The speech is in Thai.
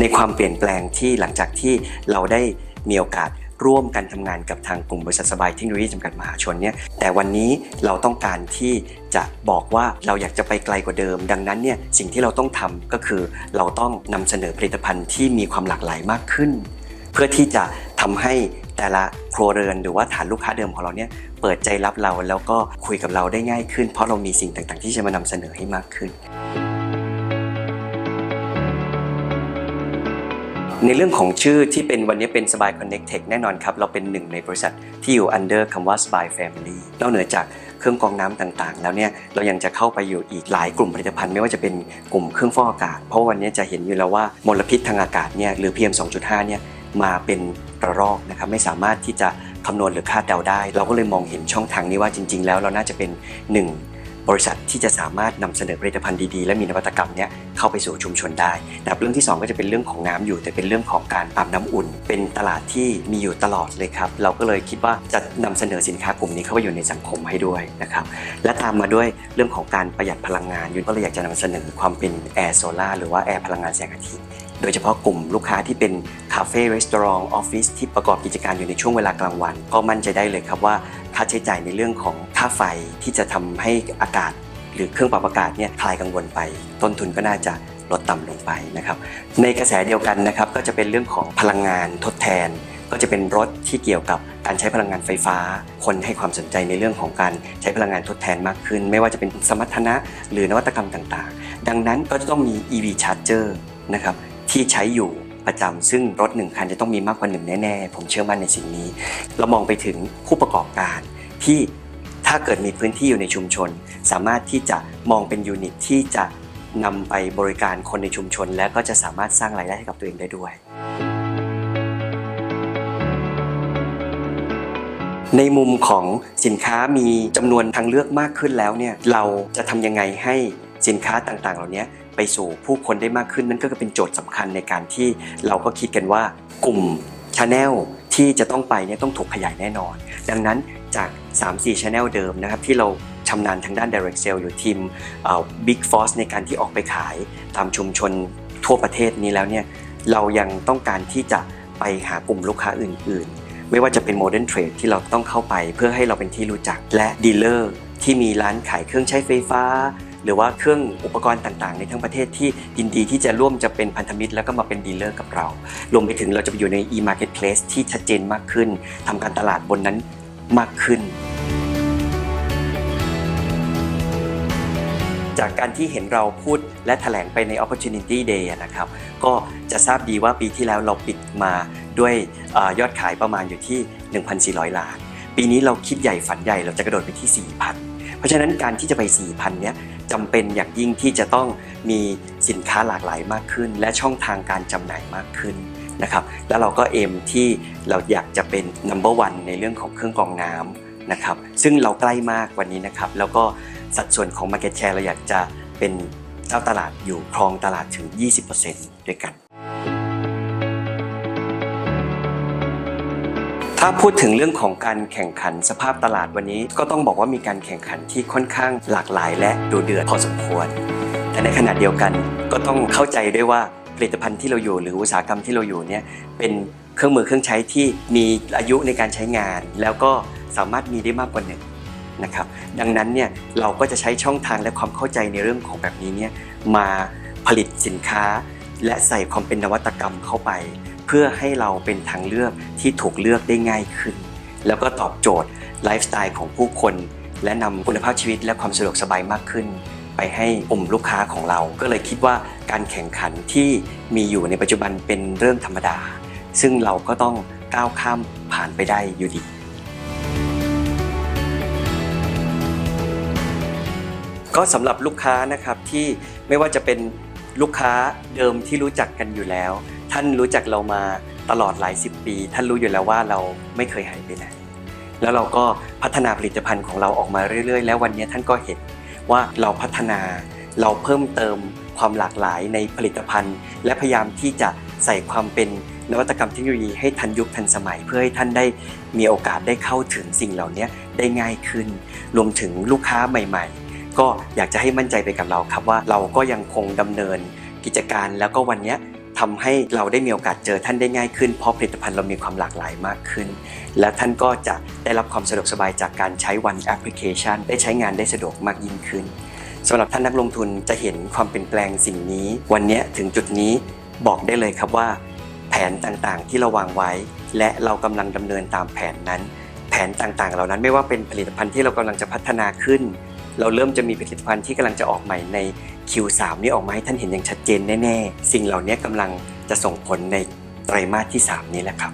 ในความเปลี่ยนแปลงที่หลังจากที่เราได้มีโอกาสร่วมกันทำงานกับทางกลุ่มบริษัทสบายเทคโนโลยีจำกัดมหาชนเนี่ยแต่วันนี้เราต้องการที่จะบอกว่าเราอยากจะไปไกลกว่าเดิม ดังนั้นเนี่ยสิ่งที่เราต้องทำก็คือเราต้องนำเสนอผลิตภัณฑ์ที่มีความหลากหลายมากขึ้น เพื่อที่จะทำให้แต่ละครัวเรือนหรือว่าฐานลูกค้าเดิมของเราเนี่ยเปิดใจรับเราแล้วก็คุยกับเราได้ง่ายขึ้น เพราะเรามีสิ่งต่างๆ ที่จะมานำเสนอให้มากขึ้น ในเรื่องของชื่อที่เป็นวันนี้เป็นสบาย Connect Tech แน่นอนครับ เราเป็นหนึ่งในบริษัทที่อยู่ under คำว่า Spy Family นอกเหนือจากเครื่องกรองน้ำต่างๆ แล้วเนี่ยเรายังจะเข้าไปอยู่อีกหลายกลุ่มผลิตภัณฑ์ไม่ว่าจะเป็นกลุ่มเครื่องฟอกอากาศ เพราะวันนี้จะเห็นอยู่แล้วว่ามลพิษทางอากาศเนี่ยหรือ PM 2.5เนี่ยมาเป็นระลอกนะครับไม่สามารถที่จะคำนวณหรือคาดเดาได้ เราก็เลยมองเห็นช่องทางนี้ว่าจริง ๆ แล้วเราน่าจะเป็นหนึ่ง บริษัทที่จะสามารถนำเสนอผลิตภัณฑ์ดีๆ และมีนวัตกรรมเนี้ยเข้าไปสู่ชุมชนได้นะครับเรื่องที่ 2 ก็จะเป็นเรื่องของน้ำอยู่ แต่เป็นเรื่องของการอาบน้ำอุ่น เป็นตลาดที่มีอยู่ตลอดเลยครับ เราก็เลยคิดว่าจะนำเสนอสินค้ากลุ่มนี้เข้าไปอยู่ในสังคมให้ด้วยนะครับและตามมาด้วยเรื่องของการประหยัดพลังงานอยู่ก็เลยอยากจะนำเสนอความเป็นแอร์โซล่าหรือว่าแอร์พลังงานแสงอาทิตย์โดยเฉพาะกลุ่มลูกค้าที่เป็นคาเฟ่รีสอร์ทออฟฟิศที่ประกอบกิจการอยู่ในช่วงเวลากลางวัน ก็มั่นใจได้เลยครับว่าค่าใช้จ่ายในเรื่องของค่าไฟที่จะทำให้อากาศ หรือเครื่องปรับอากาศเนี่ยคลายกังวลไป ต้นทุนก็น่าจะลดต่ำลงไปนะครับในกระแสเดียวกันนะครับก็จะเป็นเรื่องของพลังงานทดแทน ก็จะเป็นรถที่เกี่ยวกับการใช้พลังงานไฟฟ้า คนให้ความสนใจในเรื่องของการใช้พลังงานทดแทนมากขึ้น ไม่ว่าจะเป็นสมรรถนะหรือนวัตกรรมต่างๆ ดังนั้นก็จะต้องมี EV Charger นะครับ ที่ใช้อยู่ประจำซึ่งรถหนึ่งคันจะต้องมีมากกว่าหนึ่งแน่ๆ ผมเชื่อมั่นในสิ่งนี้ เรามองไปถึงผู้ประกอบการที่ถ้าเกิดมีพื้นที่อยู่ในชุมชน สามารถที่จะมองเป็นยูนิตที่จะนำไปบริการคนในชุมชน และก็จะสามารถสร้างรายได้ให้กับตัวเองได้ด้วย ในมุมของสินค้ามีจำนวนทางเลือกมากขึ้นแล้วเนี่ยเราจะทำยังไงให้สินค้าต่างๆ เหล่านี้ ไปสู่ผู้คนได้มากขึ้นนั่นก็เป็นโจทย์สำคัญในการที่เราก็คิดกันว่ากลุ่มชาแนลที่จะต้องไปเนี่ยต้องถูกขยายแน่นอน ดังนั้นจาก 3-4 Channel เดิมนะครับที่เราชำนาญทางด้าน Direct Sale อยู่ทีมเอ่อ Big Force ในการที่ออกไปขายตามชุมชนทั่วประเทศนี้แล้วเนี่ยเรายังต้องการที่จะไปหากลุ่มลูกค้าอื่น ๆ ไม่ว่าจะเป็นโมเดิร์นเทรดที่เราต้องเข้าไปเพื่อให้เราเป็นที่รู้จักและดีลเลอร์ที่มีร้านขายเครื่องใช้ไฟฟ้า หรือว่าเครื่องอุปกรณ์ต่างๆ ในทั้งประเทศที่ยินดีที่จะร่วมจะเป็นพันธมิตร แล้วก็มาเป็นดีลเลอร์กับเรา รวมไปถึงเราจะไปอยู่ใน e-marketplace ที่ชัดเจนมากขึ้นทำการตลาดบนนั้นมากขึ้น จากการที่เห็นเราพูดและแถลงไปใน Opportunity Day นะครับ ก็จะทราบดีว่าปีที่แล้วเราปิดมาด้วยอยอดขายประมาณอยู่ที่ 1,400 ล้าน ปีนี้เราคิดใหญ่ฝันใหญ่เราจะกระโดดไปที่ 4,000 เพราะฉะนั้นการที่จะไป 4,000 เนี้ยจำเป็นอย่างยิ่งที่จะต้องมีสินค้าหลากหลายมากขึ้น และช่องทางการจำหน่ายมากขึ้นนะครับแล้วเราก็เอมที่เราอยากจะเป็น number one ในเรื่องของเครื่องกรองน้ำนะครับซึ่งเราใกล้มากวันนี้นะครับแล้วก็สัดส่วนของ market share เราอยากจะเป็นเจ้าตลาดอยู่ครองตลาดถึง 20%ด้วยกัน ถ้าพูดถึงเรื่องของการแข่งขันสภาพตลาดวันนี้ ก็ต้องบอกว่ามีการแข่งขันที่ค่อนข้างหลากหลาย และดูเดือดพอสมควร แต่ในขณะเดียวกันก็ต้องเข้าใจด้วยว่าผลิตภัณฑ์ที่เราอยู่หรืออุตสาหกรรมที่เราอยู่เนี่ยเป็นเครื่องมือเครื่องใช้ที่มีอายุในการใช้งาน แล้วก็สามารถมีได้มากกว่าหนึ่งนะครับดังนั้นเนี่ยเราก็จะใช้ช่องทางและความเข้าใจในเรื่องของแบบนี้เนี่ยมาผลิตสินค้า และใส่ความเป็นนวัตกรรมเข้าไป เพื่อให้เราเป็นทางเลือกที่ถูกเลือกได้ง่ายขึ้น แล้วก็ตอบโจทย์ไลฟ์สไตล์ของผู้คน และนำคุณภาพชีวิตและความสะดวกสบายมากขึ้น ไปให้กลุ่มลูกค้าของเรา ก็เลยคิดว่าการแข่งขันที่มีอยู่ในปัจจุบันเป็นเรื่องธรรมดา ซึ่งเราก็ต้องก้าวข้ามผ่านไปได้อยู่ดีก็สำหรับลูกค้านะครับที่ไม่ว่าจะเป็นลูกค้าเดิมที่รู้จักกันอยู่แล้ว ท่านรู้จักเรามาตลอดหลายสิบปี ท่านรู้อยู่แล้วว่าเราไม่เคยหายไปไหนแล้วเราก็พัฒนาผลิตภัณฑ์ของเราออกมาเรื่อย ๆ แล้ววันนี้ท่านก็เห็นว่าเราพัฒนาเราเพิ่มเติมความหลากหลายในผลิตภัณฑ์ และพยายามที่จะใส่ความเป็นนวัตกรรมเทคโนโลยีให้ทันยุคทันสมัย เพื่อให้ท่านได้มีโอกาสได้เข้าถึงสิ่งเหล่านี้ได้ง่ายขึ้น รวมถึงลูกค้าใหม่ ๆ ก็อยากจะให้มั่นใจไปกับเราครับว่าเราก็ยังคงดำเนินกิจการแล้วก็วันนี้ ทำให้เราได้มีโอกาสเจอท่านได้ง่ายขึ้น เพราะผลิตภัณฑ์เรามีความหลากหลายมากขึ้น และท่านก็จะได้รับความสะดวกสบายจากการใช้วันแอปพลิเคชัน ได้ใช้งานได้สะดวกมากยิ่งขึ้นสำหรับท่านนักลงทุนจะเห็นความเปลี่ยนแปลงสิ่งนี้ วันนี้ถึงจุดนี้บอกได้เลยครับว่า แผนต่างๆที่เราวางไว้ และเรากำลังดำเนินตามแผนนั้น แผนต่างๆ เหล่านั้นไม่ว่าเป็นผลิตภัณฑ์ที่เรากำลังจะพัฒนาขึ้น เราเริ่มจะมีผลิตภัณฑ์ที่กำลังจะออกใหม่ใน Q3 นี้ออกมาให้ท่านเห็นอย่างชัดเจนแน่ ๆ สิ่งเหล่านี้กำลังจะส่งผลในไตรมาสที่ 3 นี้แหละครับ